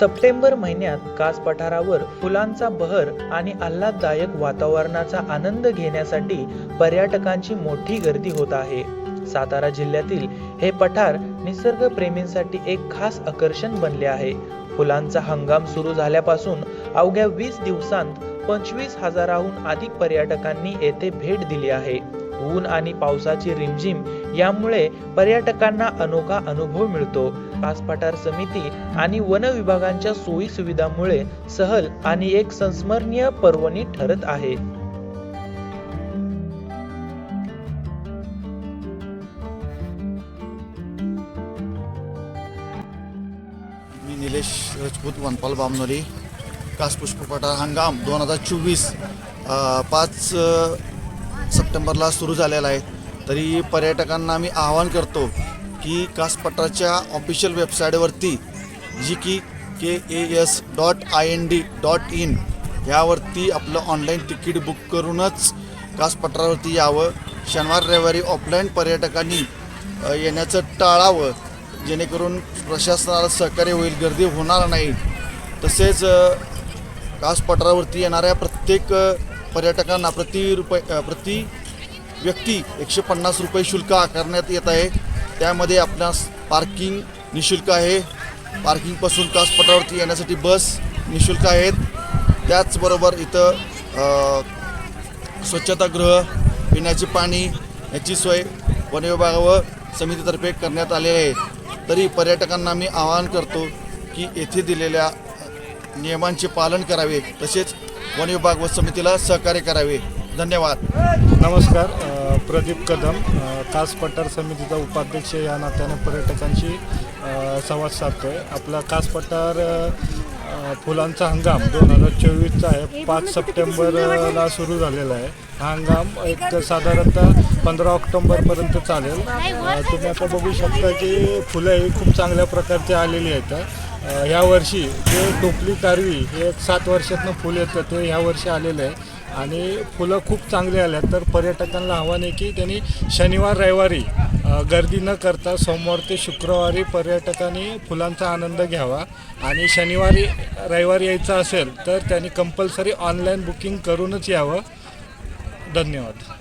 September महिन्यात कास पठारावर फुलांचा बहर आणि आल्हाददायक वातावरणाचा आनंद घेण्यासाठी पर्यटकांची मोठी गर्दी होत आहे. सातारा जिल्ह्यातील हे पठार निसर्गप्रेमींसाठी एक खास आकर्षण बनले आहे. फुलांचा हंगाम सुरू झाल्यापासून अवघ्या वीस दिवसांत पंचवीस हजाराहून अधिक पर्यटकांनी येथे भेट दिली आहे. ऊन आणि पावसाची रिमझिम यामुळे पर्यटकांना अनोखा अनुभव मिळतो. कास पठार समिती आणि वन विभागांच्या सोयी सुविधांमुळे सहल आणि एक संस्मरणीय पर्वणी ठरत आहे. मी निलेश राजपूत वनपाल बामनोरी. कासपुष्प पठार हंगाम दोन हजार चोवीस पाच सप्टेंबरला सुरू झालेला आहे. तरी पर्यटकांना मी आवाहन करतो की कास official वेबसाईटवरती G K K A S dot I N D dot in ह्यावरती आपलं ऑनलाईन तिकीट बुक करूनच कासपठारावरती यावं. शनिवार रविवारी ऑफलाईन पर्यटकांनी येण्याचं टाळावं. जेणेकरून प्रशासनाला सहकार्य होईल गर्दी होणार नाही. तसेच कास पठारावरती येणाऱ्या प्रत्येक पर्यटकांना प्रति रुपये प्रति व्यक्ती एकशे पन्नास रुपये शुल्क आकारण्यात येत आहे. त्यामध्ये आपणास पार्किंग निशुल्क आहे. पार्किंगपासून कास पठारावरती येण्यासाठी बस निशुल्क आहेत. त्याचबरोबर इथं स्वच्छतागृह पिण्याचे पाणी याची सोय वन विभाग व समितीतर्फे करण्यात आले आहे. तरी पर्यटकांना मी आवाहन करतो की येथे दिलेल्या नियमांचे पालन करावे तसेच वन विभाग व समितीला सहकार्य करावे. धन्यवाद. नमस्कार प्रदीप कदम कास पठार समितीचा उपाध्यक्ष या नात्याने पर्यटकांशी संवाद संवाद साधतोय. आपला कास पठार फुलांचा हंगाम दोन हजार चोवीसचा आहे. पाच सप्टेंबरला सुरू झालेला आहे. हा हंगाम एक साधारणतः पंधरा ऑक्टोंबरपर्यंत चालेल. तुम्ही आता बघू शकता की फुलं ही खूप चांगल्या प्रकारची आलेली आहेत. ह्या वर्षी जे टोपली कारवी हे एक सात वर्षातनं फुल येतं ते ह्या वर्षी आलेलं आहे. आणि फुलं खूप चांगली आल्या तर पर्यटकांना आव्हान आहे की त्यांनी शनिवार रविवारी गर्दी न करता सोमवार ते शुक्रवारी पर्यटकांनी फुलांचा आनंद घ्यावा. आणि शनिवारी रविवारी यायचं असेल तर त्यांनी कंपल्सरी ऑनलाईन बुकिंग करूनच यावं. धन्यवाद.